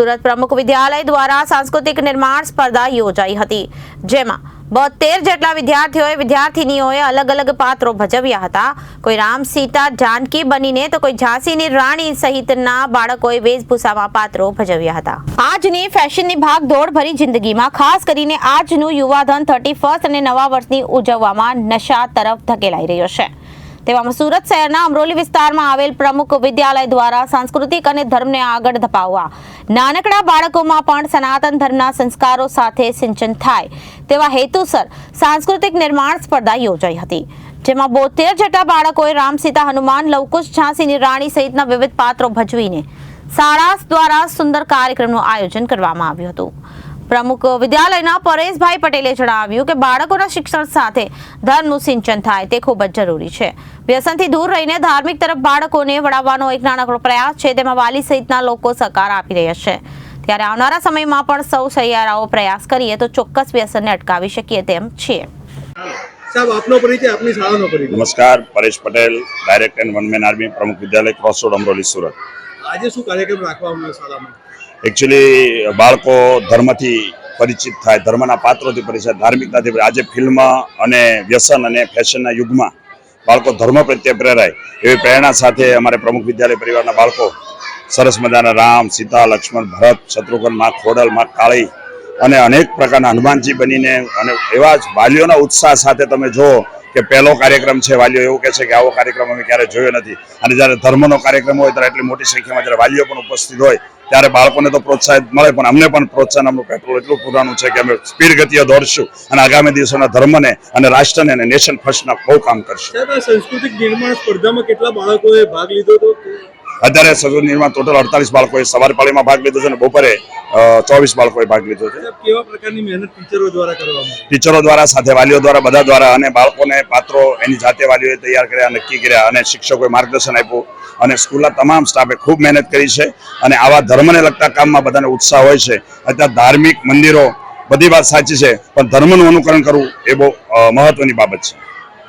સુરત પ્રમુખ વિદ્યાલય દ્વારા સાંસ્કૃતિક નિર્માણ સ્પર્ધા યોજાઈ હતી. જેમાં બોતેર જેટલા વિદ્યાર્થીઓએ વિદ્યાર્થીનીઓએ અલગ અલગ પાત્રો ભજવ્યા હતા. કોઈ રામ સીતા, જાનકી બનીને તો કોઈ ઝાંસીની રાણી સહિતના બાળકોએ વેશભૂષામાં પાત્રો ભજવ્યા હતા. આજની ફેશનની ભાગ દોડ ભરી જિંદગીમાં ખાસ કરીને આજનું યુવાધન થર્ટી ફર્સ્ટ અને નવા વર્ષની ઉજવવામાં નશા તરફ ધકેલાઈ રહ્યો છે. તેવામાં સુરત શહેરના અમરોલી વિસ્તારમાં આવેલ પ્રમુખ વિદ્યાલય દ્વારા સાંસ્કૃતિક અને ધર્મને આગળ ધપાવવા. નાનકડા બાળકોમાં પણ સનાતન ધર્મના સંસ્કારો સાથે સિંચન થાય તેવા હેતુસર સાંસ્કૃતિક નિર્માણ સ્પર્ધા યોજાઈ હતી. જેમાં બોતેર જેટલા બાળકોએ રામ સીતા હનુમાન, લવકુશ ઝાંસીની રાણી સહિતના વિવિધ પાત્રો ભજવીને શાળા દ્વારા સુંદર કાર્યક્રમનું આયોજન કરવામાં આવ્યું હતું. પ્રમુખ વિદ્યાલયના પરેશભાઈ પટેલે જણાવ્યું કે બાળકોના શિક્ષણ સાથે ધર્મનું સિંચન થાય તે ખૂબ જ જરૂરી છે. વ્યસનથી દૂર રહીને ધાર્મિક તરફ બાળકોને વળાવવાનો એક નાનકડો પ્રયાસ છે. તેમાં વાલી સહિતના લોકો સહકાર આપી રહ્યા છે. ત્યારે આવનારા સમયમાં પણ સૌ સહિયારાઓ પ્રયાસ કરીએ તો ચોક્કસ વ્યસનને અટકાવી શકીએ તેમ છીએ. સાહેબ આપનો પરિચય આપની શાળાનો પરિચય. નમસ્કાર Paresh Patel direct and one man army પ્રમુખ વિદ્યાલય ક્રોસ રોડ અમરોલી સુરત. આજે શું કાર્યક્રમ રાખવામાં આવ્યો શાળામાં? એકચ્યુઅલી બાળકો ધર્મથી પરિચિત થાય, ધર્મના પાત્રોથી પરિચિત ધાર્મિકતાથી. આજે ફિલ્મ અને વ્યસન અને ફેશનના યુગમાં બાળકો ધર્મ પ્રત્યે પ્રેરાય એવી પ્રેરણા સાથે અમારે પ્રમુખ વિદ્યાલય પરિવારના બાળકો, સરસ મજાના રામ, સીતા, લક્ષ્મણ, ભરત, શત્રુઘ્ન, માં ખોડલ, માં કાળી અને અનેક પ્રકારના હનુમાનજી બનીને અને એવા જ વાલીઓના ઉત્સાહ સાથે તમે જુઓ કે પહેલો કાર્યક્રમ છે, વાલીઓ એવું કહે છે કે આવો કાર્યક્રમ અમે ક્યારેય જોયો નથી અને જ્યારે ધર્મનો કાર્યક્રમ હોય ત્યારે એટલી મોટી સંખ્યામાં જ્યારે વાલીઓ પણ ઉપસ્થિત હોય ત્યારે બાળકોને તો પ્રોત્સાહિત મળે, પણ અમને પણ પ્રોત્સાહન અમનું પેટ્રોલ એટલું પુરાણું છે કે અમે સ્પીડ ગતિએ દોડશું અને આગામી દિવસોના ધર્મને અને રાષ્ટ્રને અને નેશન ફર્સ્ટના બહુ કામ કરશું. સાંસ્કૃતિક નિર્માણ સ્પર્ધામાં કેટલા બાળકોએ ભાગ લીધો હતો? અત્યારે સજુ ટોટલ અડતાલીસ બાળકોએ સવાર પાળીમાં ભાગ લીધો છે અને બપોરે ચોવીસ બાળકોએ ભાગ લીધો છે. કેવા પ્રકારની મહેનત ટીચરો દ્વારા કરવામાં ટીચરો દ્વારા સાથે વાલીઓ દ્વારા બધા દ્વારા અને બાળકોને પાત્રો એની જાતે વાલીઓએ તૈયાર કર્યા નક્કી કર્યા અને શિક્ષકોએ માર્ગદર્શન આપ્યું અને સ્કૂલના તમામ સ્ટાફે ખૂબ મહેનત કરી છે અને આવા ધર્મને લગતા કામમાં બધાને ઉત્સાહ હોય છે. અત્યારે ધાર્મિક મંદિરો બધી વાત સાચી છે પણ ધર્મનું અનુકરણ કરવું એ બહુ મહત્વની બાબત છે.